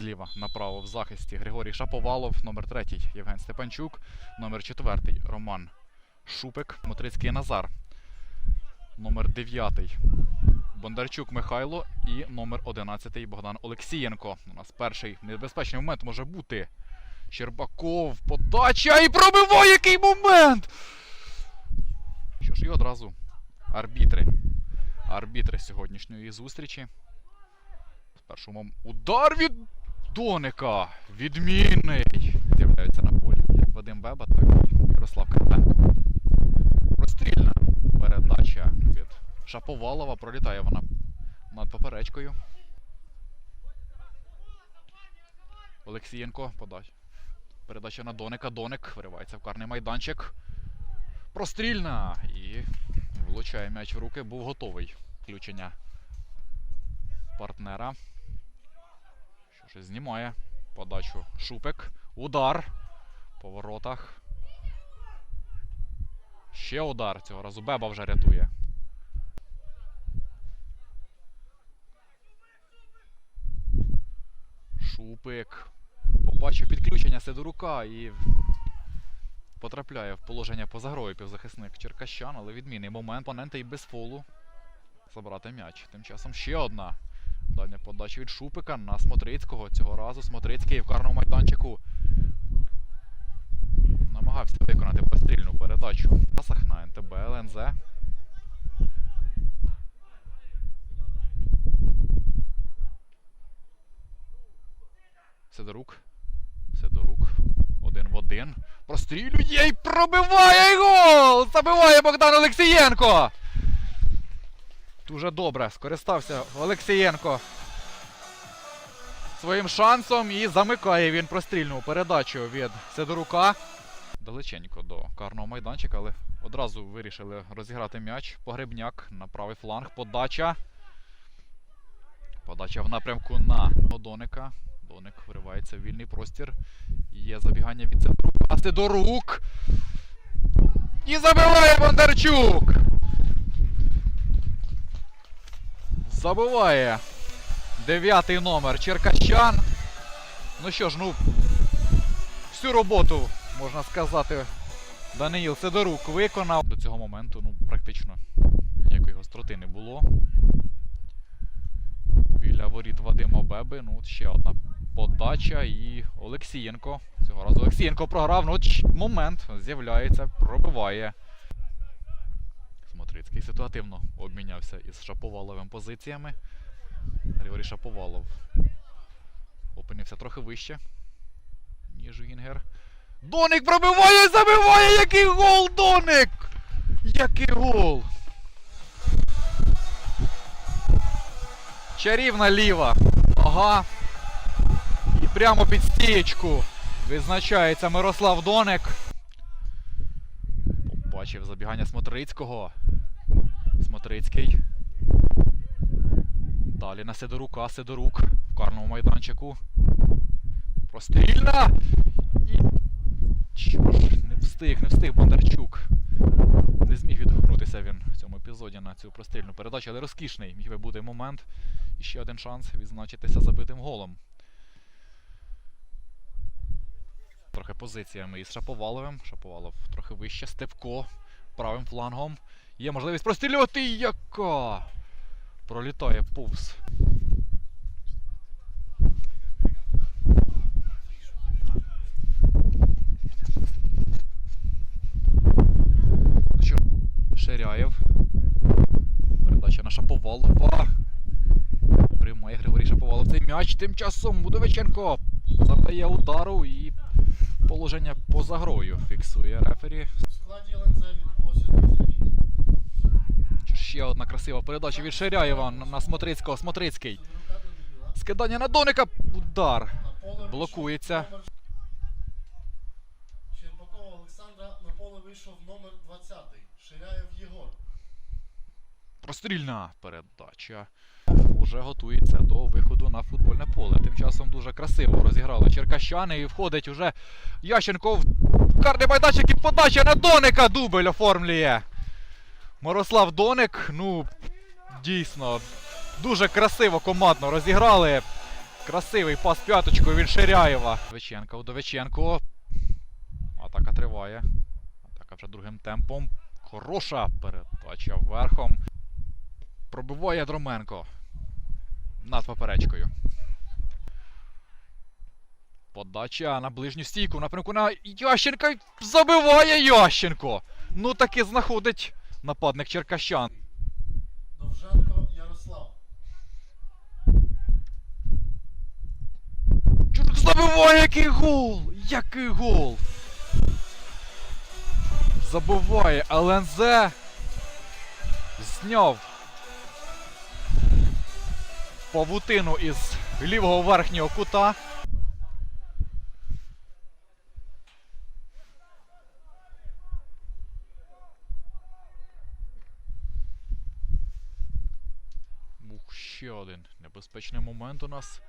Зліва направо в захисті Григорій Шаповалов, номер третій Євген Степанчук, номер четвертий Роман Шупик, Мотрицький Назар, номер дев'ятий Бондарчук Михайло і номер 11 Богдан Олексієнко. У нас перший небезпечний момент може бути. Щербаков, подача і пробиває який момент! Що ж, і одразу арбітри. Арбітри сьогоднішньої зустрічі. Спершу мом... удар від Доника. Відмінний. З'являються на полі. Як Вадим Беба, так і Ярослав Карпенко. Прострільна передача від Шаповалова. Пролітає вона над поперечкою. Олексієнко подач. Передача на Доника. Доник виривається в карний майданчик. Прострільна! І влучає м'яч в руки. Був готовий. Включення партнера. Ж знімає подачу Шупик. Удар. По воротах. Ще удар. Цього разу Беба вже рятує. Шупик. Побачив підключення Сидорука і потрапляє в положення поза грою півзахисник Черкащан, але відмінний момент. Опонента і без фолу забрати м'яч. Тим часом ще одна. Дальня подача від Шупика на Смотрицького. Цього разу Смотрицький в карному майданчику намагався виконати пострільну передачу. Пасах на НТБ ЛНЗ. Сидорук. Сидорук. Один в один. Прострілює і пробиває гол! Забиває Богдан Олексієнко! Дуже добре скористався Олексієнко своїм шансом і замикає він прострільну передачу від Сидорука. Далеченько до карного майданчика, але одразу вирішили розіграти м'яч. Погребняк на правий фланг. Подача. Подача в напрямку на Доника. Доник виривається в вільний простір. Є забігання від Сидорука. Сидорук! І забиває Бондарчук! Забиває дев'ятий номер Черкащан. Ну що ж, ну всю роботу, можна сказати, Даниїл Сидорук виконав. До цього моменту, ну, практично ніякої гостроти не було. Біля воріт Вадима Беби. Ну, ще одна подача і Олексієнко. Цього разу Олексієнко програв. Ну, момент з'являється, пробиває. Смотрицький ситуативно обмінявся із Шаповаловим позиціями. Григорій Шаповалов опинився трохи вище, ніж Вінгер. Доник пробиває, забиває! Який гол, Доник! Який гол! Чарівна ліва. Ага. І прямо під стієчку відзначається Мирослав Доник. Побачив забігання Смотрицького. Смотрицький. Далі на Сидорука. Сидорук в карному майданчику. Прострільна! І... Чого не встиг, не встиг Бондарчук. Не зміг відгукнутися він в цьому епізоді на цю прострільну передачу, але розкішний міг би бути момент. І ще один шанс відзначитися забитим голом. Трохи позиціями із Шаповаловим. Шаповалов трохи вище. Степко правим флангом. Є можливість прострілювати. Яка! Пролітає повз. Ширяєв. Передача на Шаповалова. Приймає Григорій Шаповалов цей м'яч. Тим часом Будовиченко завдає удару і положення поза грою фіксує рефері. В складі ЛНЗ відбулося. Ще одна красива передача від Ширяєва на Смотрицького. Смотрицький. Скидання на Доника. Удар. Блокується. Щербакова Олександра на поле вийшов номер 20 Ширяєв Єгор. Прострільна передача. Уже готується до виходу на футбольне поле. Тим часом дуже красиво розіграли черкащани і входить уже Ященко в карний майданчик і подача на Доника. Дубль оформлює. Мирослав Доник. Ну, дійсно, дуже красиво командно розіграли. Красивий пас п'яточкою від Ширяєва. Довиченко, Удовиченко. Атака триває. Атака вже другим темпом. Хороша передача верхом. Пробиває Дроменко. Над поперечкою. Подача на ближню стійку напрямку на Ященка. Забиває Ященко. Ну таки знаходить нападник Черкащан. Довженко Ярослав. Чудик забиває який гол! Який гол! Забиває ЛНЗ. Зняв павутину із лівого верхнього кута. Ще один небезпечний момент у нас.